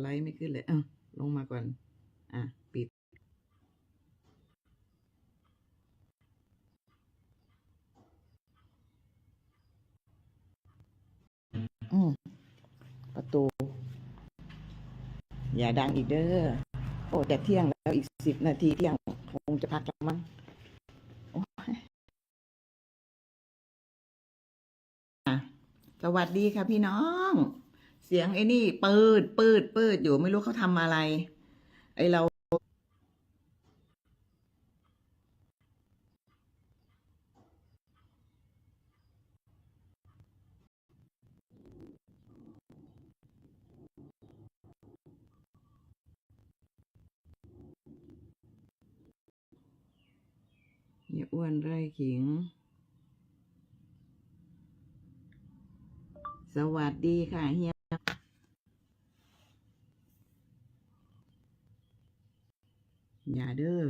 ไลฟ์ไม่ขึ้นเลยเอ้าลงมาก่อน อะ ปิด อืมประตู อย่าดังอีกเด้อ โอ้แต่เที่ยงแล้วอีกสิบนาทีเที่ยงคงจะพักแล้วมั้งสวัสดีค่ะพี่น้อง เสียงไอ้นี่ปืดปืดปืดอยู่ไม่รู้เขาทำอะไร ไอเราเฮียอ้วนไร่ขิง สวัสดีค่ะเฮีย อย่าเด้อ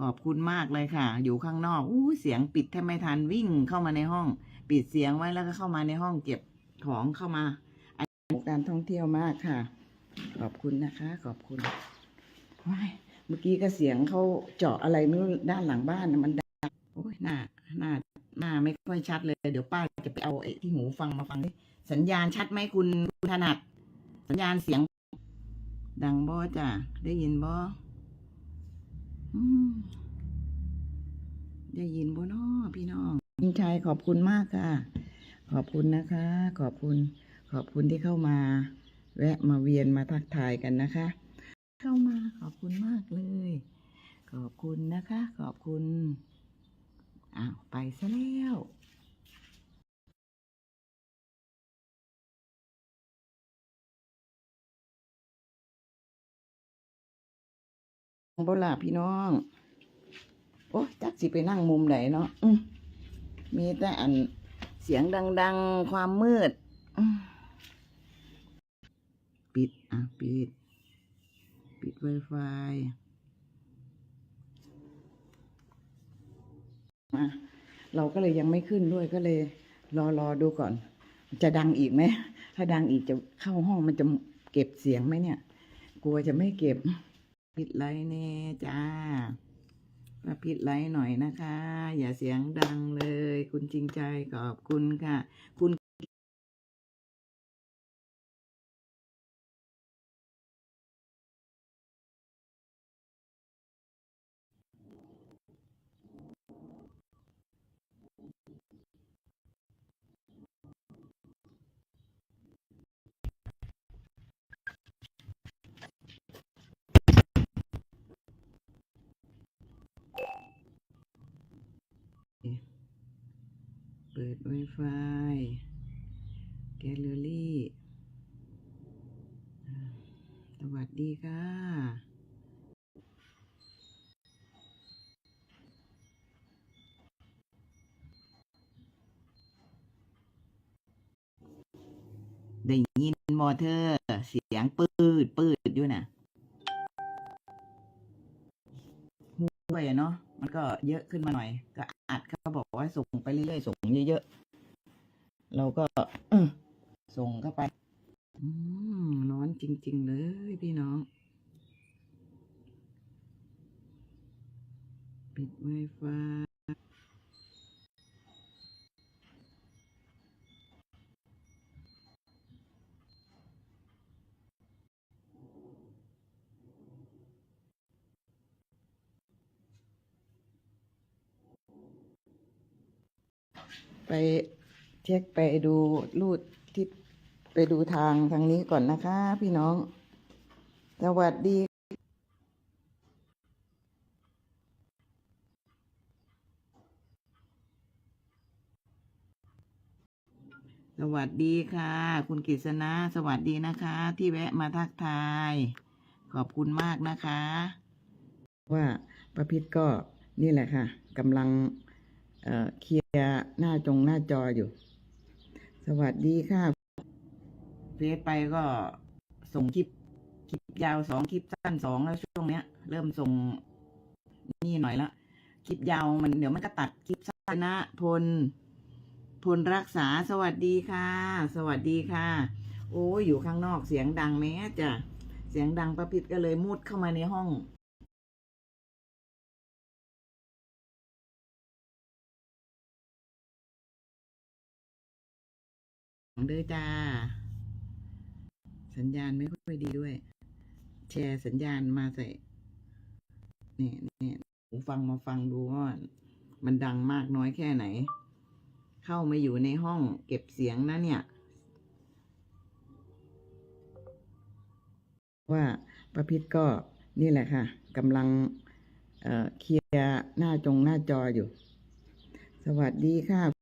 ขอบคุณมากเลยค่ะ อยู่ข้างนอกอู้เสียงปิดแทบไม่ทันวิ่งเข้ามาในห้อง ปิดเสียงไว้แล้วก็เข้ามาในห้องเก็บของเข้ามาอันการท่องเที่ยวมากค่ะ ขอบคุณนะคะ ขอบคุณว้ายเมื่อกี้ก็เสียงเขาเจาะอะไรไม่รู้ด้านหลังบ้านมันดังโอ้ยหน้าหน้าหน้าไม่ค่อยชัดเลย เดี๋ยวป้าจะไปเอาไอ้ที่หูฟังมาฟังดิสัญญาณชัดไหมคุณคุณถนัด สัญญาณเสียง ดังบ่จ้ะได้ยินบ่อืม ได้ยินบ่น้อพี่น้องยิงชัยขอบคุณมากค่ะ ขอบคุณนะคะ ขอบคุณ ขอบคุณที่เข้ามา แวะมาเวียนมาทักทายกันนะคะ เข้ามาขอบคุณมากเลย ขอบคุณนะคะ ขอบคุณอ้าวไปซะแล้ว บ่ล่ะพี่น้อง โอ้จักสิไปนั่งมุมไหนเนาะมมีแต่อันเสียงดัง ๆ ความมืดอืมปิด อะ ปิด ปิด Wi-Fi มาเราก็เลยยังไม่ขึ้นด้วยก็เลย รอรอดูก่อน จะดังอีกไหม ถ้าดังอีกจะเข้าห้องมันจะเก็บเสียงไหมเนี่ย กลัวจะไม่เก็บ ผิดไลน์แน่จ้ามาผิดไลหน่อยนะคะ อย่าเสียงดังเลย คุณจริงใจขอบคุณค่ะ คุณ ปิด Wi-Fi แกลเลอรี่สวัสดีค่ะ ได้ยินมอเธอร์เสียงปืด ปืดอยู่นะด้วยเนาะ มันก็เยอะขึ้นมาหน่อย ก็อัดเขาบอกว่าส่งไปเรื่อยๆส่งเยอะๆเราก็ส่งเข้าไปอืมร้อนจริง ๆ เลยพี่น้องปิดไวไฟ ไปเช็คไปดูรูดที่ไปดูทางทางนี้ก่อนนะคะ พี่น้อง สวัสดีสวัสดีค่ะ คุณกฤษณะสวัสดีนะคะ ที่แวะมาทักทาย ขอบคุณมากนะคะ ว่าประพิษก็นี่แหละค่ะกำลังเอ่อเคลียร์ หน้าจงหน้าจออยู่ สวัสดีค่ะเฟซไปก็ส่งคลิปคลิปยาวสองคลิปสั้นสองแล้วช่วงเนี้ย เริ่มส่งนี่หน่อยละคลิปยาวมันเดี๋ยวมันก็ตัดคลิปสั้นนะพลพลรักษาสวัสดีค่ะ สวัสดีค่ะ โอ้ยอยู่ข้างนอกเสียงดังแม้จ้ะเสียงดังประพิษก็เลยมุดเข้ามาในห้อง เด้อจ้า สัญญาณไม่ค่อยดีด้วย แชร์สัญญาณมาใส่นี่นี่หูฟังมาฟังดูว่ามันดังมากน้อยแค่ไหน เข้ามาอยู่ในห้องเก็บเสียงนะเนี่ย ว่าประพิษก็นี่แหละค่ะกำลังเอ่อเคลียร์หน้าจงหน้าจออยู่ สวัสดีค่ะ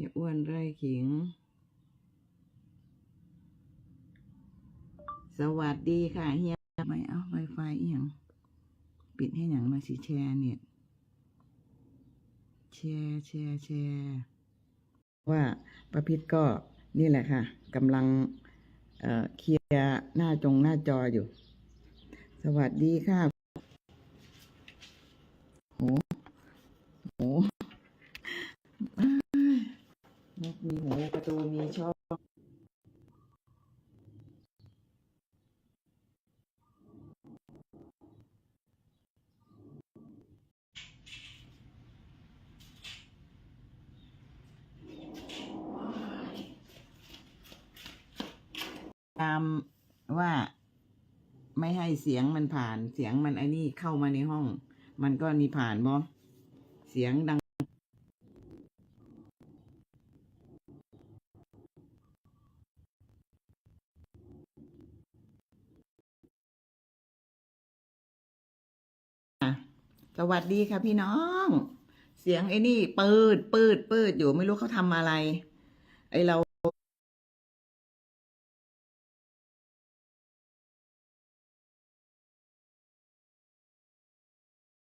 เฮียอ้วนไร่ขิง สวัสดีค่ะเฮียไม่เอาไวไฟอีหยังปิดให้หยังมาสิแชร์เน็ตแชร์แชร์แชร์ว่าประพิษก็นี่แหละค่ะกำลังเอ่อเคลียร์หน้าจงหน้าจออยู่ สวัสดีค่ะโหโห นก มีหูประตูมีช่องตามว่าไม่ให้เสียงมันผ่านเสียงมันไอ้นี่เข้ามาในห้อง มันก็นี่ผ่านบ่เสียงดัง ส วัสดีค่ะพี่น้อง เสียงไอ้นี่ปืดปืดปืดอยู่ไม่รู้เขาทำอะไร ไอเรา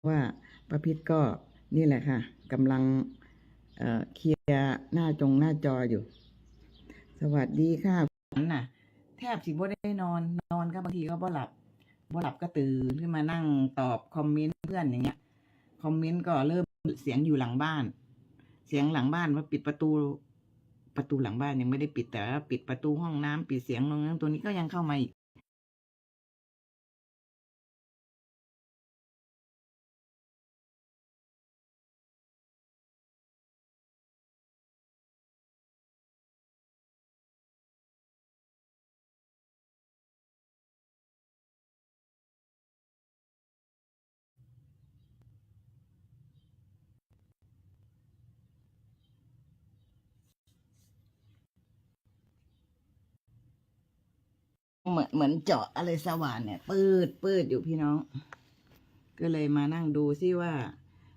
ว่าประพิษก็นี่แหละค่ะกำลังเอ่อเคลียร์หน้าจงหน้าจออยู่ สวัสดีค่ะนั่นน่ะ แทบสิบ่ได้นอน นอนก็บางทีก็บ่หลับ บ่หลับก็ตื่นขึ้นมานั่งตอบคอมเมนต์เพื่อนอย่างเงี้ย คอมเมนต์ก็เริ่มเสียงอยู่หลังบ้าน เสียงหลังบ้านว่าปิดประตู ประตูหลังบ้านยังไม่ได้ปิดแต่ว่าปิดประตูห้องน้ำปิดเสียงตรงนั้นตัวนี้ก็ยังเข้ามาอีก เหมือนเหมือนเจาะอะไรสว่านเนี่ย ปืดปืดอยู่พี่น้อง ก็เลยมานั่งดูซิว่า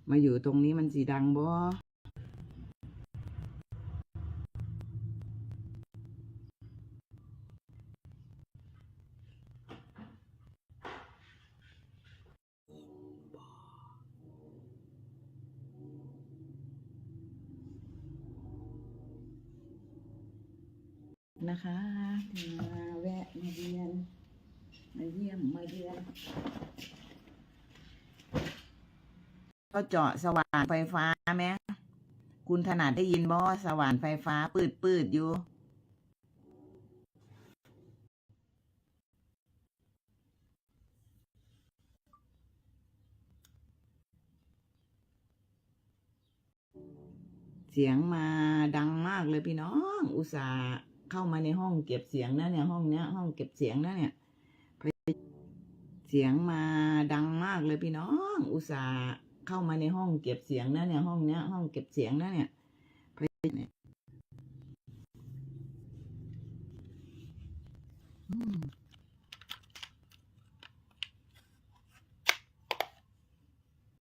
มาอยู่ตรงนี้มันสีดังบ่ นะคะที่มาแวะมาเรียน มาเยี่ยมมาเยือนก็เจาะสว่านไฟฟ้าไหมคุณถนัดได้ยินบ่สว่านไฟฟ้าปืดปืดอยู่เสียงมาดังมากเลยพี่น้อง อุตส่าห์ เข้ามาในห้องเก็บเสียงนะเนี่ยห้องเนี้ย ห้องเก็บเสียงนะเนี่ยเสียงมาดังมากเลยพี่น้อง อุตส่าห์เข้ามาในห้องเก็บเสียงนะเนี่ยห้องเนี้ย ห้องเก็บเสียงนะเนี่ย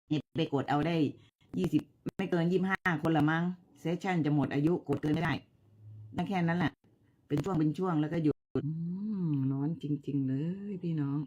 เนี่ยไปกดเอาได้ยี่สิบไม่เกินยี่ห้าคนละมั้งเซสชั่นจะหมดอายุกดเกินไม่ได้ได้แค่นั้นแหละ เป็นช่วงเป็นช่วงแล้วก็หยุดน้อนจริง ๆ เลยพี่น้อง